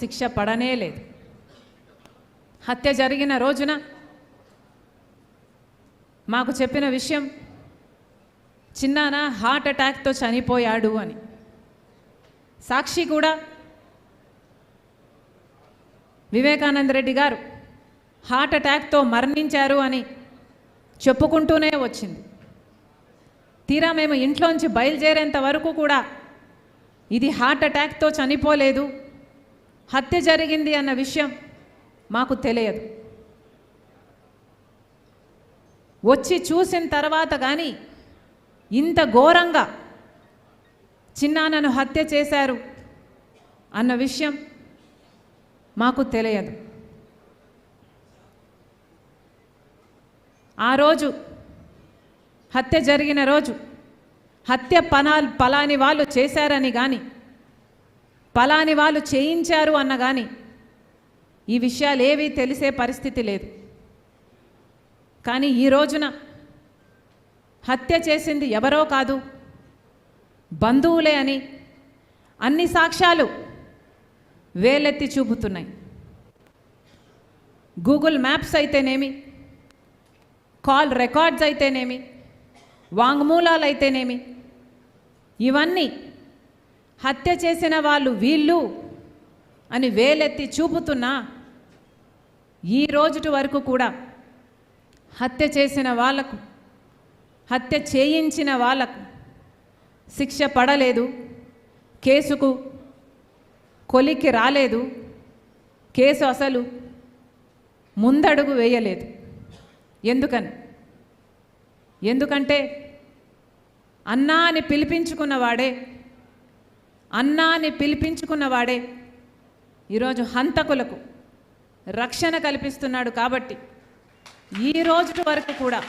శిక్ష పడనే లేదు. హత్య జరిగిన రోజున మాకు చెప్పిన విషయం చిన్నాన హార్ట్ అటాక్తో చనిపోయాడు అని. సాక్షి కూడా వివేకానంద రెడ్డి గారు హార్ట్ అటాక్తో మరణించారు అని చెప్పుకుంటూనే వచ్చింది. తీరా మేము ఇంట్లోంచి బయలుదేరేంత వరకు కూడా ఇది హార్ట్ అటాక్తో చనిపోలేదు. హత్య జరిగింది అన్న విషయం మాకు తెలియదు. వచ్చి చూసిన తర్వాత కానీ ఇంత ఘోరంగా చిన్నాన్నను హత్య చేశారు అన్న విషయం మాకు తెలియదు. ఆ రోజు హత్య జరిగిన రోజు హత్య పనా పలాని వాళ్ళు చేశారని కానీ పలాని వాళ్ళు చేయించారు అన్న కానీ ఈ విషయాలు ఏవీ తెలిసే పరిస్థితి లేదు. కానీ ఈ రోజున హత్య చేసింది ఎవరో కాదు బంధువులే అని అన్ని సాక్ష్యాలు వేలెత్తి చూపుతున్నాయి. గూగుల్ మ్యాప్స్ అయితేనేమి కాల్ రికార్డ్స్ అయితేనేమి వాంగ్మూలాలు అయితేనేమి ఇవన్నీ హత్య చేసిన వాళ్ళు వీళ్ళు అని వేలెత్తి చూపుతున్నా ఈ రోజుటి వరకు కూడా హత్య చేసిన వాళ్ళకు హత్య చేయించిన వాళ్ళకు శిక్ష పడలేదు కేసుకు కొలికి రాలేదు కేసు అసలు ముందడుగు వేయలేదు. ఎందుకని? ఎందుకంటే అన్నా అని పిలిపించుకున్నవాడే అన్నా అని పిలిపించుకున్నవాడే ఈరోజు హంతకులకు రక్షణ కల్పిస్తున్నాడు కాబట్టి ఈ రోజు వరకు కూడా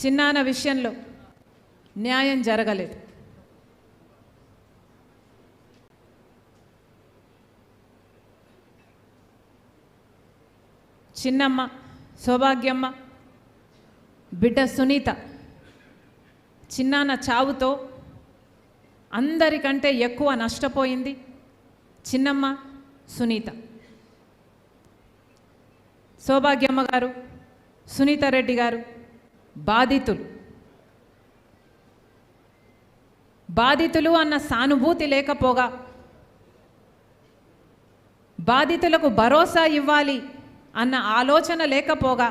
చిన్నాన విషయంలో న్యాయం జరగలేదు. చిన్నమ్మ సౌభాగ్యమ్మ బిడ్డ సునీత చిన్నాన చావుతో అందరికంటే ఎక్కువ నష్టపోయింది చిన్నమ్మ సునీత. సౌభాగ్యమ్మ గారు సునీత రెడ్డి గారు బాధితులు. బాధితులు అన్న సానుభూతి లేకపోగా బాధితులకు భరోసా ఇవ్వాలి అన్న ఆలోచన లేకపోగా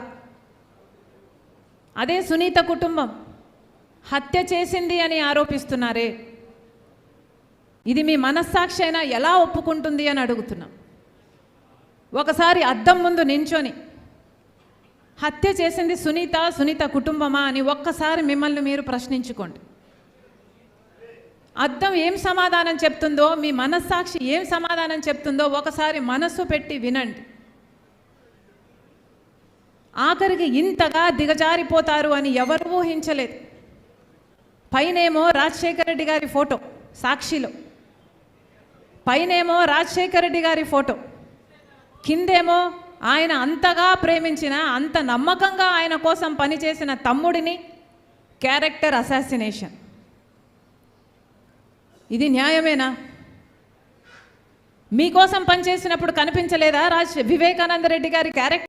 అదే సునీత కుటుంబం హత్య చేసింది అని ఆరోపిస్తున్నారే ఇది మీ మనస్సాక్షి అయినా ఎలా ఒప్పుకుంటుంది అని అడుగుతున్నాం. ఒకసారి అద్దం ముందు నించొని హత్య చేసింది సునీత సునీత కుటుంబమా అని ఒక్కసారి మిమ్మల్ని మీరు ప్రశ్నించుకోండి. అద్దం ఏం సమాధానం చెప్తుందో మీ మనస్సాక్షి ఏం సమాధానం చెప్తుందో ఒకసారి మనస్సు పెట్టి వినండి. ఆఖరికి ఇంతగా దిగజారిపోతారు అని ఎవరు ఊహించలేదు. పైనేమో రాజశేఖర రెడ్డి గారి ఫోటో సాక్షిలో. పైనేమో రాజశేఖర రెడ్డి గారి ఫోటో. కిందేమో ఆయన అంతగా ప్రేమించిన అంత నమ్మకంగా ఆయన కోసం పనిచేసిన తమ్ముడిని క్యారెక్టర్ అసాసినేషన్. ఇది న్యాయమేనా? మీకోసం పనిచేసినప్పుడు కనిపించలేదా రాజ్ వివేకానంద రెడ్డి గారి క్యారెక్టర్?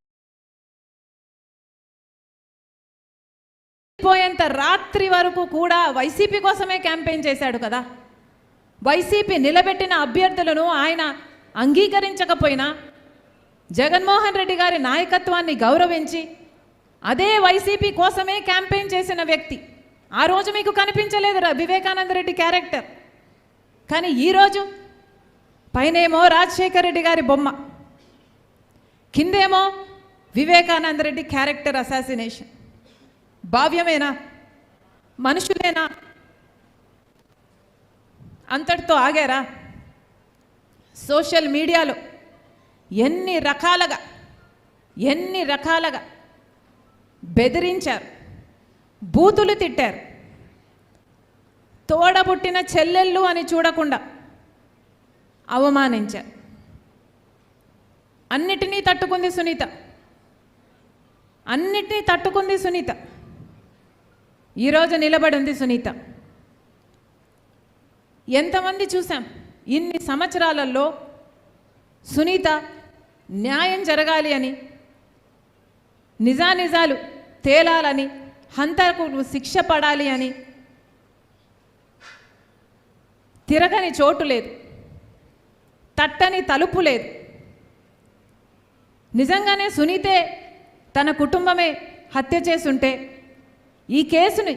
పోయేంత రాత్రి వరకు కూడా వైసీపీ కోసమే క్యాంపెయిన్ చేశాడు కదా. వైసీపీ నిలబెట్టిన అభ్యర్థులను ఆయన అంగీకరించకపోయినా జగన్మోహన్ రెడ్డి గారి నాయకత్వాన్ని గౌరవించి అదే వైసీపీ కోసమే క్యాంపెయిన్ చేసిన వ్యక్తి. ఆ రోజు మీకు కనిపించలేదు రా వివేకానంద రెడ్డి క్యారెక్టర్. కానీ ఈరోజు పైనేమో రాజశేఖర రెడ్డి గారి బొమ్మ. కిందేమో వివేకానంద రెడ్డి క్యారెక్టర్ అసాసినేషన్. భావ్యమేనా? మనుషులేనా? అంతటితో ఆగారా? సోషల్ మీడియాలో ఎన్ని రకాలుగా ఎన్ని రకాలుగా బెదిరించారు బూతులు తిట్టారు. తోడబుట్టిన చెల్లెళ్ళు అని చూడకుండా అవమానించారు. అన్నిటినీ తట్టుకుంది సునీత. అన్నిటినీ తట్టుకుంది సునీత. ఈరోజు నిలబడి ఉంది సునీత. ఎంతమంది చూసాం? ఇన్ని సంవత్సరాలలో సునీత న్యాయం జరగాలి అని నిజానిజాలు తేలాలని హంతకులు శిక్ష పడాలి అని తిరగని చోటు లేదు. తట్టని తలుపు లేదు. నిజంగానే సునీతే తన కుటుంబమే హత్య చేసుంటే ఈ కేసుని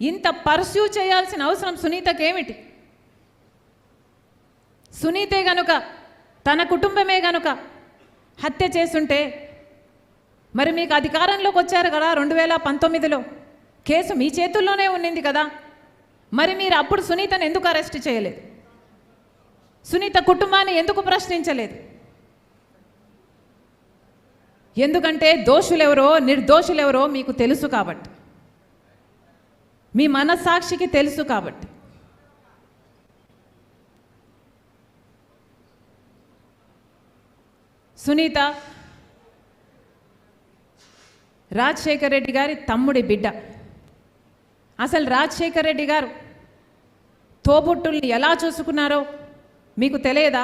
ఇంత పర్స్యూ చేయాల్సిన అవసరం సునీతకేమిటి? సునీతే గనుక తన కుటుంబమే గనుక హత్య చేసుంటే మరి మీకు అధికారంలోకి వచ్చారు కదా రెండు వేల పంతొమ్మిదిలో. కేసు మీ చేతుల్లోనే ఉన్నింది కదా. మరి మీరు అప్పుడు సునీతను ఎందుకు అరెస్ట్ చేయలేదు? సునీత కుటుంబాన్ని ఎందుకు ప్రశ్నించలేదు? ఎందుకంటే దోషులెవరో నిర్దోషులెవరో మీకు తెలుసు కాబట్టి. మీ మనస్సాక్షికి తెలుసు కాబట్టి. సునీత రాజశేఖర్ రెడ్డి గారి తమ్ముడి బిడ్డ. అసలు రాజశేఖర్ రెడ్డి గారు తోబుట్టుల్ని ఎలా చూసుకున్నారో మీకు తెలియదా?